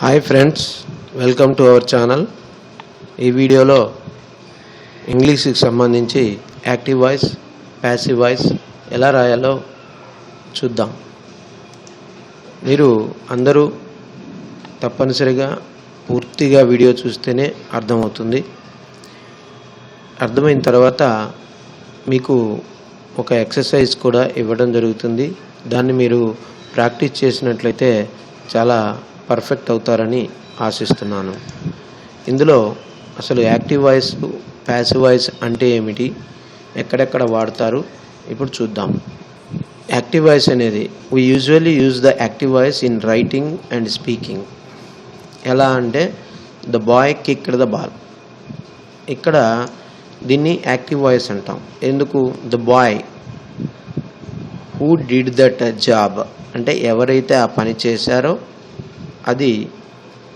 Hi friends welcome to our channel ఈ వీడియోలో ఇంగ్లీష్కి సంబంధించి యాక్టివ్ వాయిస్ ప్యాసివ్ వాయిస్ ఎలా రాయాలో చూద్దాం. మీరు అందరూ తప్పనిసరిగా పూర్తిగా వీడియో చూస్తేనే అర్థమవుతుంది. అర్థమైన తర్వాత మీకు ఒక ఎక్సర్సైజ్ కూడా ఇవ్వడం జరుగుతుంది. దాన్ని మీరు ప్రాక్టీస్ చేసినట్లయితే చాలా పర్ఫెక్ట్ అవుతారని ఆశిస్తున్నాను. ఇందులో అసలు యాక్టివ్ వాయిస్ ప్యాసివ్ వాయిస్ అంటే ఏమిటి? ఎక్కడెక్కడ వాడతారు? ఇప్పుడు చూద్దాం. యాక్టివ్ వాయిస్ అనేది we usually use the active voice in writing and speaking ఎలా అంటే the boy kicked the ball ఇక్కడ దీన్ని యాక్టివ్ వాయిస్ అంటాం. ఎందుకు? The boy who did that job అంటే ఎవరైతే ఆ పని చేశారో అది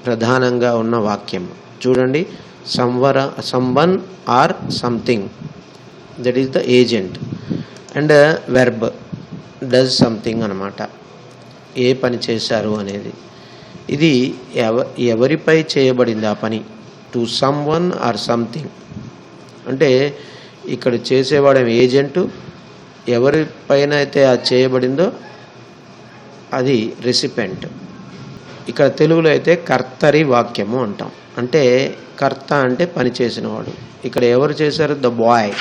ప్రధానంగా ఉన్న వాక్యం. చూడండి సంవర someone or something. That is the agent and verb does something అనమాట ఏ పని చేశారు అనేది. ఇది ఎవ ఎవరిపై చేయబడింది ఆ పని? To some one or something అంటే ఇక్కడ చేసేవాడు ఏజెంటు ఎవరిపైన అయితే అది చేయబడిందో అది రెసిపెంట్ ఇక్కడ తెలుగులో అయితే కర్తరి వాక్యము అంటాం. అంటే కర్త అంటే పని చేసినవాడు ఇక్కడ ఎవరు చేశారు? The boy.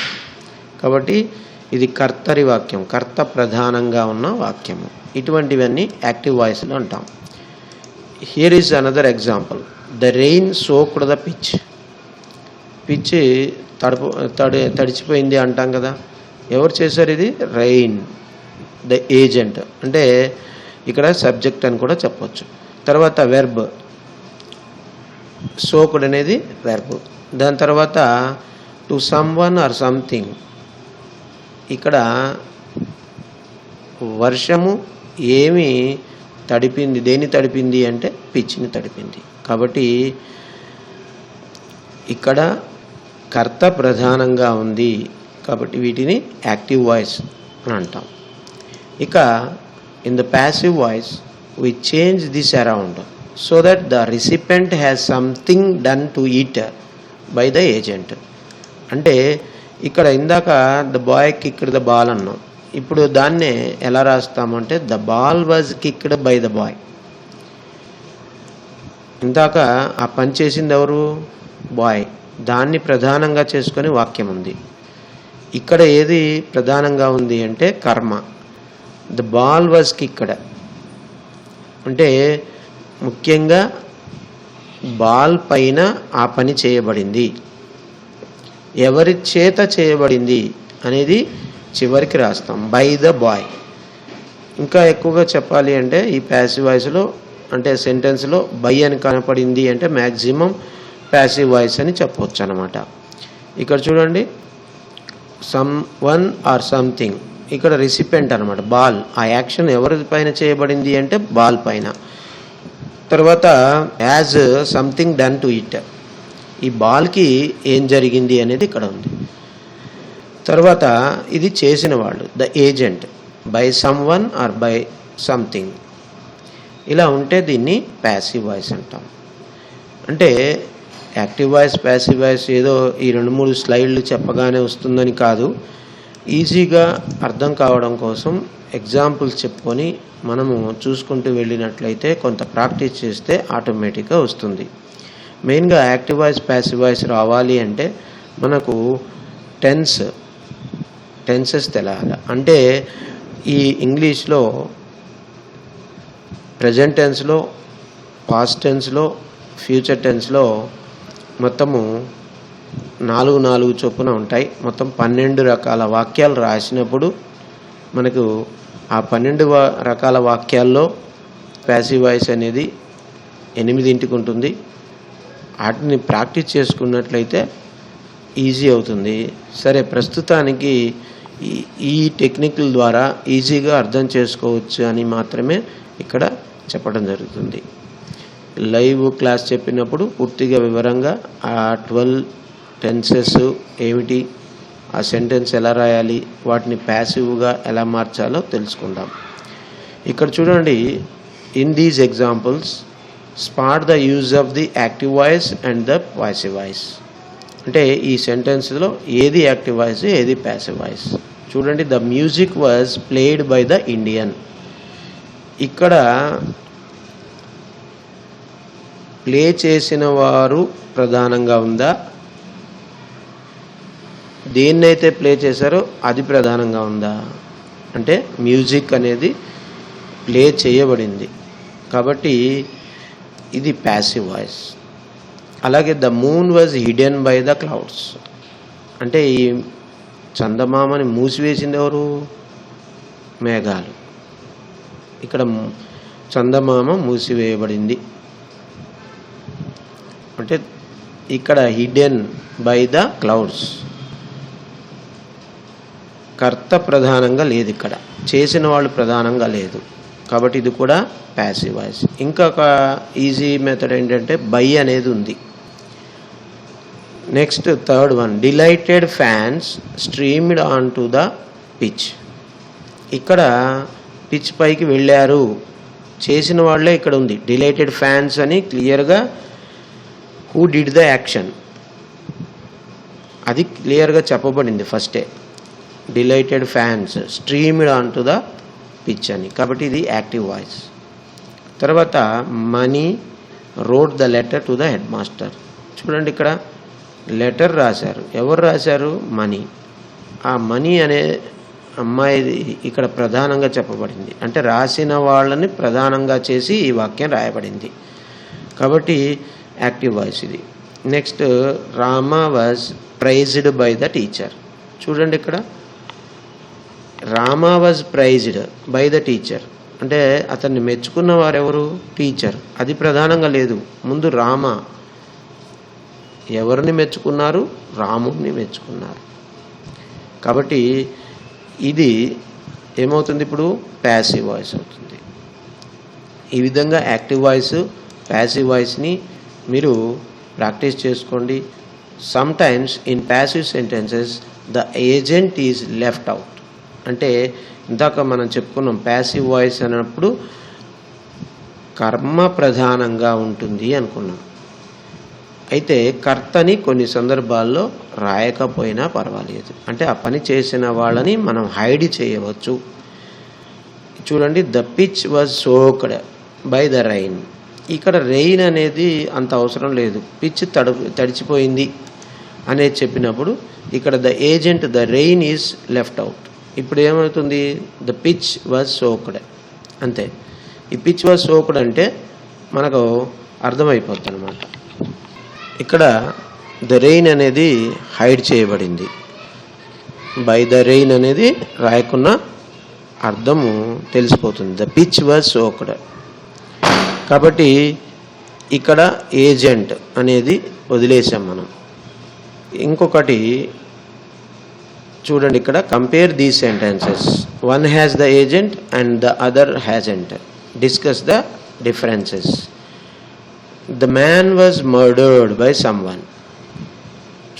కాబట్టి ఇది కర్తరి వాక్యం. కర్త ప్రధానంగా ఉన్న వాక్యము. ఇటువంటివన్నీ యాక్టివ్ వాయిస్లో అంటాం. Here is another example the rain soaked the pitch pitch తడుపు తడి తడిచిపోయింది అంటాం కదా. ఎవరు చేశారు ఇది? రెయిన్ ద ఏజెంట్ అంటే ఇక్కడ సబ్జెక్ట్ అని కూడా చెప్పొచ్చు. తర్వాత వెర్బ్ సోకుడ్ అనేది వెర్బ్ దాని తర్వాత to some one or something ఇక్కడ వర్షము ఏమి తడిపింది దేని తడిపింది అంటే పిచ్చిని తడిపింది. కాబట్టి ఇక్కడ కర్త ప్రధానంగా ఉంది. కాబట్టి వీటిని యాక్టివ్ వాయిస్ అని అంటాం. ఇక in the passive voice we change this around so that the recipient has something done to it by the agent అంటే ఇక్కడ ఇందాక the boy kicked the ball అన్నాం. ఇప్పుడు దాన్నే ఎలా రాస్తామంటే the ball was kicked by the boy ఇందాక ఆ పని చేసింది ఎవరు? బాయ్ దాన్ని ప్రధానంగా చేసుకొని వాక్యం ఉంది. ఇక్కడ ఏది ప్రధానంగా ఉంది అంటే కర్మ. ద బాల్ వాజ్ కిక్డ్ అంటే ముఖ్యంగా బాల్ పైన ఆ పని చేయబడింది. ఎవరి చేత చేయబడింది అనేది చివరికి రాస్తాం. బై ద బాయ్ ఇంకా ఎక్కువగా చెప్పాలి అంటే ఈ ప్యాసివ్ వాయిస్లో అంటే సెంటెన్స్లో బై అని కనపడింది అంటే మ్యాక్సిమం ప్యాసివ్ వాయిస్ అని చెప్పవచ్చు అనమాట ఇక్కడ చూడండి. సమ్ వన్ ఆర్ సంథింగ్ ఇక్కడ రిసిపెంట్ అనమాట బాల్ ఆ యాక్షన్ ఎవరి పైన చేయబడింది అంటే బాల్ పైన. తర్వాత as something done to it ఈ బాల్కి ఏం జరిగింది అనేది ఇక్కడ ఉంది. తర్వాత ఇది చేసిన వాళ్ళు the agent by someone or by something ఇలా ఉంటే దీన్ని ప్యాసివ్ వాయిస్ అంటాం. అంటే యాక్టివ్ వాయిస్ ప్యాసివ్ వాయిస్ ఏదో ఈ రెండు మూడు స్లైడ్లు చెప్పగానే వస్తుందని కాదు. ఈజీగా అర్థం కావడం కోసం ఎగ్జాంపుల్స్ చెప్పుకొని మనము చూసుకుంటూ వెళ్ళినట్లయితే కొంత ప్రాక్టీస్ చేస్తే ఆటోమేటిక్గా వస్తుంది. మెయిన్గా యాక్టివ్ వాయిస్ ప్యాసివ్ వాయిస్ రావాలి అంటే మనకు టెన్స్ టెన్సెస్ తెలాలి. అంటే ఈ ఇంగ్లీష్లో ప్రజెంట్ టెన్స్లో పాస్ట్ టెన్స్లో ఫ్యూచర్ టెన్స్లో మొత్తము నాలుగు నాలుగు చొప్పున ఉంటాయి. మొత్తం పన్నెండు రకాల వాక్యాలు రాసినప్పుడు మనకు ఆ పన్నెండు రకాల వాక్యాల్లో ప్యాసివ్ వాయిస్ అనేది ఎనిమిదింటికి ఉంటుంది. వాటిని ప్రాక్టీస్ చేసుకున్నట్లయితే ఈజీ అవుతుంది. సరే ప్రస్తుతానికి ఈ- ఈ టెక్నిక్ల ద్వారా ఈజీగా అర్థం చేసుకోవచ్చు అని మాత్రమే ఇక్కడ చెప్పడం జరుగుతుంది. లైవ్ క్లాస్ చెప్పినప్పుడు పూర్తిగా వివరంగా ఆ ట్వెల్వ్ టెన్సెస్ ఏమిటి? ఆ సెంటెన్స్ ఎలా రాయాలి? వాటిని ప్యాసివ్గా ఎలా మార్చాలో తెలుసుకుందాం. ఇక్కడ చూడండి in these examples spot the use of the active voice and the passive voice అంటే ఈ సెంటెన్స్లో ఏది యాక్టివ్ వాయిస్ ఏది ప్యాసివ్ వాయిస్. చూడండి the music was played by the Indian ఇక్కడ ప్లే చేసిన వారు ప్రధానంగా ఉందా? దేన్నైతే ప్లే చేశారో అది ప్రధానంగా ఉందా? అంటే మ్యూజిక్ అనేది ప్లే చేయబడింది. కాబట్టి ఇది ప్యాసివ్ వాయిస్ అలాగే the moon was hidden by the clouds. అంటే ఈ చందమామని మూసివేసింది ఎవరు? మేఘాలు. ఇక్కడ చందమామ మూసివేయబడింది. అంటే ఇక్కడ హిడెన్ బై ద క్లౌడ్స్ కర్త ప్రధానంగా లేదు ఇక్కడ. చేసిన వాళ్ళు ప్రధానంగా లేదు. కాబట్టి ఇది కూడా ప్యాసివ్ వాయిస్ ఇంకొక ఈజీ మెథడ్ ఏంటంటే బై అనేది ఉంది. Next third one delighted fans streamed on to the pitch ఇక్కడ పిచ్ పైకి వెళ్ళారు. చేసిన వాళ్ళే ఇక్కడ ఉంది. డిలైటెడ్ ఫ్యాన్స్ అని క్లియర్గా హూ డిడ్ ద యాక్షన్ అది క్లియర్గా చెప్పబడింది ఫస్టే delighted fans streamed on to the pitch అని. కాబట్టి ఇది యాక్టివ్ వాయిస్ తర్వాత Mani wrote the letter to the head master చూడండి ఇక్కడ లెటర్ రాశారు. ఎవరు రాశారు? మనీ. ఆ మనీ అనే అమ్మాయిది ఇక్కడ ప్రధానంగా చెప్పబడింది. అంటే రాసిన వాళ్ళని ప్రధానంగా చేసి ఈ వాక్యం రాయబడింది. కాబట్టి యాక్టివ్ వాయిస్ ఇది. Next Rama was praised by the teacher చూడండి ఇక్కడ. Rama was praised by the teacher అంటే అతన్ని మెచ్చుకున్న వారెవరు టీచర్ అది ప్రధానంగా లేదు. ముందు రామ ఎవరిని మెచ్చుకున్నారు? రాముడిని మెచ్చుకున్నారు. కాబట్టి ఇది ఏమవుతుంది ఇప్పుడు? ప్యాసివ్ వాయిస్ అవుతుంది. ఈ విధంగా యాక్టివ్ వాయిస్ ప్యాసివ్ వాయిస్ని మీరు ప్రాక్టీస్ చేసుకోండి. Sometimes in passive sentences the agent is left out అంటే ఇందాక మనం చెప్పుకున్నాం ప్యాసివ్ వాయిస్ అన్నప్పుడు కర్మ ప్రధానంగా ఉంటుంది అనుకున్నాం. అయితే కర్తని కొన్ని సందర్భాల్లో రాయకపోయినా పర్వాలేదు. అంటే ఆ పని చేసిన వాళ్ళని మనం హైడ్ చేయవచ్చు. చూడండి the pitch was soaked by the rain ఇక్కడ రెయిన్ అనేది అంత అవసరం లేదు. పిచ్ తడు తడిచిపోయింది అనేది చెప్పినప్పుడు ఇక్కడ the agent the rain is left out ఇప్పుడు ఏమవుతుంది ద పిచ్ వాజ్ సోక్డ్ అంతే. ఈ పిచ్ వాజ్ సోక్డ్ అంటే మనకు అర్థమైపోతుంది అనమాట ఇక్కడ ద రెయిన్ అనేది హైడ్ చేయబడింది. బై ద రెయిన్ అనేది రాయకున్న అర్థము తెలిసిపోతుంది. ద పిచ్ వాజ్ సోక్డ్ కాబట్టి ఇక్కడ ఏజెంట్ అనేది వదిలేసాం మనం. ఇంకొకటి చూడండి ఇక్కడ compare these sentences one has the agent and the other hasn't discuss the differences the man was murdered by someone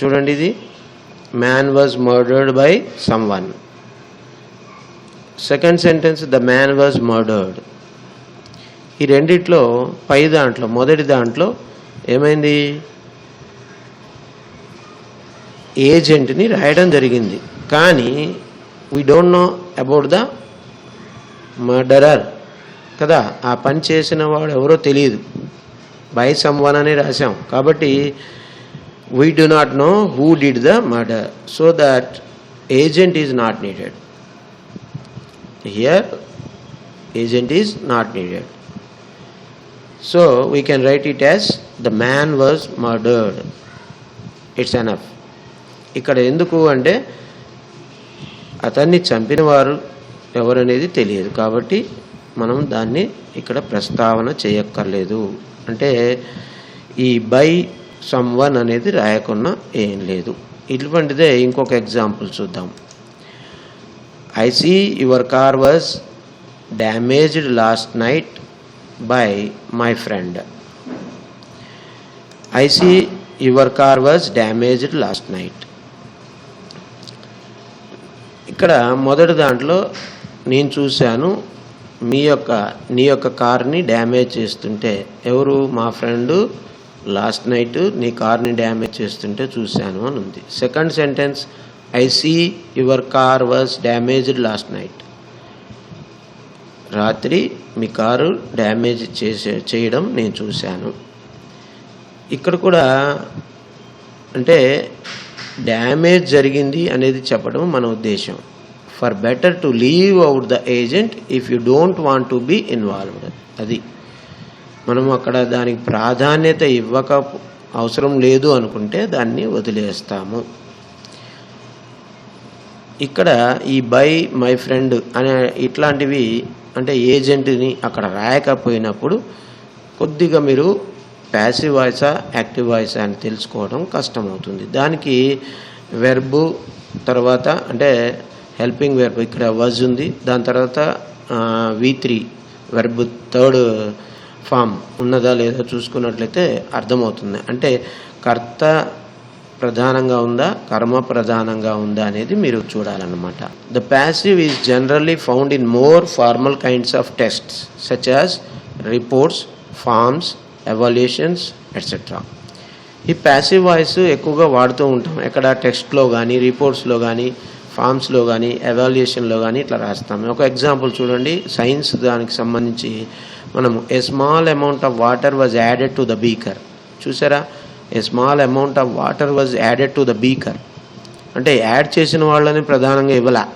చూడండి ఇది. Man was murdered by someone second sentence the man was murdered ఈ రెండిట్లో పై దాంట్లో మొదటి దాంట్లో ఏమైంది? ఏజెంట్ని రాయడం జరిగింది. కానీ we don't know about the murderer కదా? ఆ పని చేసిన వాడు ఎవరో తెలియదు. బై సమ్వన్ అని రాశాం. కాబట్టి we do not know who did the murder so that agent is not needed here agent is not needed so we can write it as the man was murdered it's enough ఇక్కడ ఎందుకు అంటే అతన్ని చంపిన వారు ఎవరనేది తెలియదు. కాబట్టి మనం దాన్ని ఇక్కడ ప్రస్తావన చేయక్కర్లేదు. అంటే ఈ బై సంవన్ అనేది రాయకుండా ఏం లేదు. ఇటువంటిదే ఇంకొక ఎగ్జాంపుల్ చూద్దాం. I see your car was damaged last night by my friend I see your car was damaged last night ఇక్కడ మొదటి దాంట్లో నేను చూశాను మీ యొక్క నీ యొక్క కార్ని డ్యామేజ్ చేస్తుంటే ఎవరు? మా ఫ్రెండ్ లాస్ట్ నైట్ నీ కార్ని డ్యామేజ్ చేస్తుంటే చూశాను అని ఉంది. Second sentence I see your car was damaged last night రాత్రి మీ కారు డ్యామేజ్ చేసే చేయడం నేను చూశాను. ఇక్కడ కూడా అంటే డ్యామేజ్ జరిగింది అనేది చెప్పడం మన ఉద్దేశం. Far better to leave out the agent if you don't want to be involved అది. మనం అక్కడ దానికి ప్రాధాన్యత ఇవ్వక అవసరం లేదు అనుకుంటే దాన్ని వదిలేస్తాము. ఇక్కడ ఈ బై మై ఫ్రెండ్ అనే ఇట్లాంటివి అంటే ఏజెంట్ని అక్కడ రాయకపోయినప్పుడు కొద్దిగా మీరు ప్యాసివ్ వాయిసా యాక్టివ్ వాయిసా అని తెలుసుకోవడం కష్టమవుతుంది. దానికి వెర్బు తర్వాత అంటే హెల్పింగ్ వెర్బ్ ఇక్కడ వజ్ ఉంది. దాని తర్వాత V three verb third form ఉన్నదా లేదా చూసుకున్నట్లయితే అర్థమవుతుంది. అంటే కర్త ప్రధానంగా ఉందా కర్మ ప్రధానంగా ఉందా అనేది మీరు చూడాలన్నమాట. The passive is generally found in more formal kinds of texts such as reports forms evaluations etcetera ఈ ప్యాసివ్ వాయిస్ ఎక్కువగా వాడుతూ ఉంటాం. ఎక్కడ టెక్స్ట్లో కానీ రిపోర్ట్స్లో కానీ ఫామ్స్లో కానీ ఎవాల్యుయేషన్లో కానీ ఇట్లా రాస్తాము ఒక ఎగ్జాంపుల్ చూడండి. సైన్స్ దానికి సంబంధించి మనము a small amount of water was added to the beaker చూసారా? A small amount of water was added to the beaker అంటే యాడ్ చేసిన వాళ్ళని ప్రధానంగా ఇవ్వలా.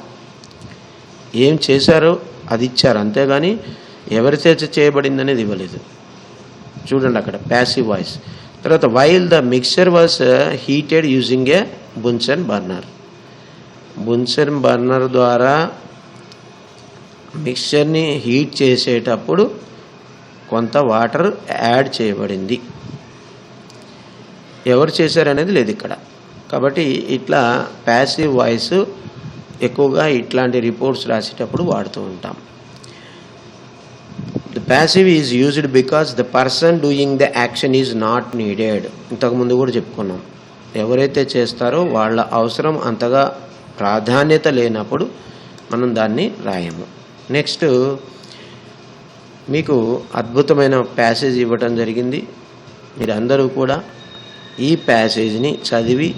ఏం చేశారో? అది ఇచ్చారు. అంతేగాని ఎవరి చేత చేయబడింది అనేది ఇవ్వలేదు. చూడండి అక్కడ ప్యాసివ్ వాయిస్ తర్వాత while the mixture was heated using a Bunsen burner Bunsen burner ద్వారా మిక్చర్ని హీట్ చేసేటప్పుడు కొంత వాటర్ యాడ్ చేయబడింది. ఎవరు చేశారనేది లేదు ఇక్కడ. కాబట్టి ఇట్లా ప్యాసివ్ వాయిస్ ఎక్కువగా ఇట్లాంటి రిపోర్ట్స్ రాసేటప్పుడు వాడుతూ ఉంటాం. The passive is used because the person doing the action is not needed ఇంతకుముందు కూడా చెప్పుకున్నాం. ఎవరైతే చేస్తారో వాళ్ళ అవసరం అంతగా ప్రాధాన్యత లేనప్పుడు మనం దాన్ని రాయము. నెక్స్ట్ మీకు అద్భుతమైన ప్యాసేజ్ ఇవ్వటం జరిగింది. మీరందరూ కూడా ఈ ప్యాసేజ్ని చదివి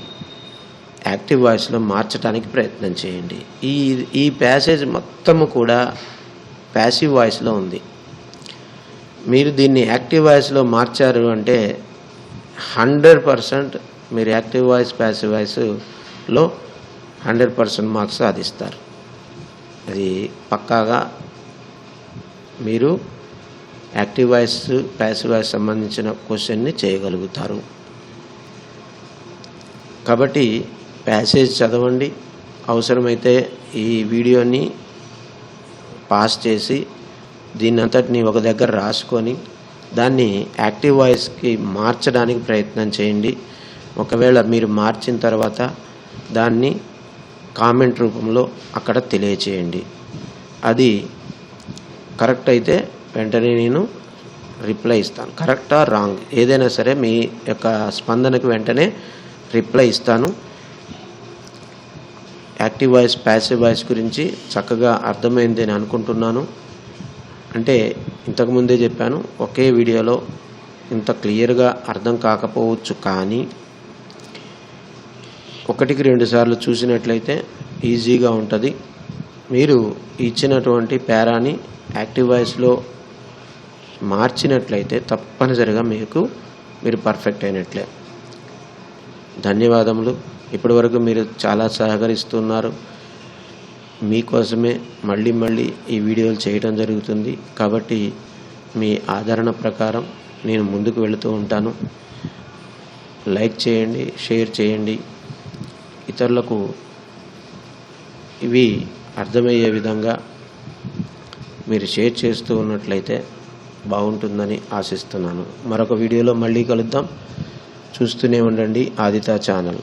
యాక్టివ్ వాయిస్లో మార్చడానికి ప్రయత్నం చేయండి. ఈ ఈ ప్యాసేజ్ మొత్తము కూడా ప్యాసివ్ వాయిస్లో ఉంది. మీరు దీన్ని యాక్టివ్ వాయిస్లో మార్చారు అంటే హండ్రెడ్ పర్సెంట్ మీరు యాక్టివ్ వాయిస్ ప్యాసివ్ వాయిస్లో హండ్రెడ్ పర్సెంట్ మార్క్స్ సాధిస్తారు. అది పక్కాగా మీరు యాక్టివ్ వాయిస్ ప్యాసివ్ వాయిస్ సంబంధించిన క్వశ్చన్ని చేయగలుగుతారు. కాబట్టి ప్యాసేజ్ చదవండి. అవసరమైతే ఈ వీడియోని పాస్ చేసి దీన్ని అంతటిని ఒక దగ్గర రాసుకొని దాన్ని యాక్టివ్ వాయిస్కి మార్చడానికి ప్రయత్నం చేయండి. ఒకవేళ మీరు మార్చిన తర్వాత దాన్ని కామెంట్ రూపంలో అక్కడ తెలియచేయండి. అది కరెక్ట్ అయితే వెంటనే నేను రిప్లై ఇస్తాను. కరెక్టా రాంగ్? ఏదైనా సరే మీ యొక్క స్పందనకు వెంటనే రిప్లై ఇస్తాను. యాక్టివ్ వాయిస్ ప్యాసివ్ వాయిస్ గురించి చక్కగా అర్థమైంది అని అనుకుంటున్నాను. అంటే ఇంతకుముందే చెప్పాను ఒకే వీడియోలో ఇంత క్లియర్గా అర్థం కాకపోవచ్చు కానీ ఒకటికి రెండు సార్లు చూసినట్లయితే ఈజీగా ఉంటుంది. మీరు ఇచ్చినటువంటి పేరాని యాక్టివ్ వాయిస్లో మార్చినట్లయితే తప్పనిసరిగా మీకు మీరు పర్ఫెక్ట్ అయినట్లే. ధన్యవాదములు. ఇప్పటివరకు మీరు చాలా సహకరిస్తున్నారు. మీకోసమే మళ్ళీ మళ్ళీ ఈ వీడియోలు చేయడం జరుగుతుంది. కాబట్టి మీ ఆదరణ ప్రకారం నేను ముందుకు వెళుతూ ఉంటాను. లైక్ చేయండి షేర్ చేయండి. ఇతరులకు ఇవి అర్థమయ్యే విధంగా మీరు షేర్ చేస్తూ ఉన్నట్లయితే బాగుంటుందని ఆశిస్తున్నాను. మరొక వీడియోలో మళ్ళీ కలుద్దాం. చూస్తూనే ఉండండి ఆదిత ఛానల్.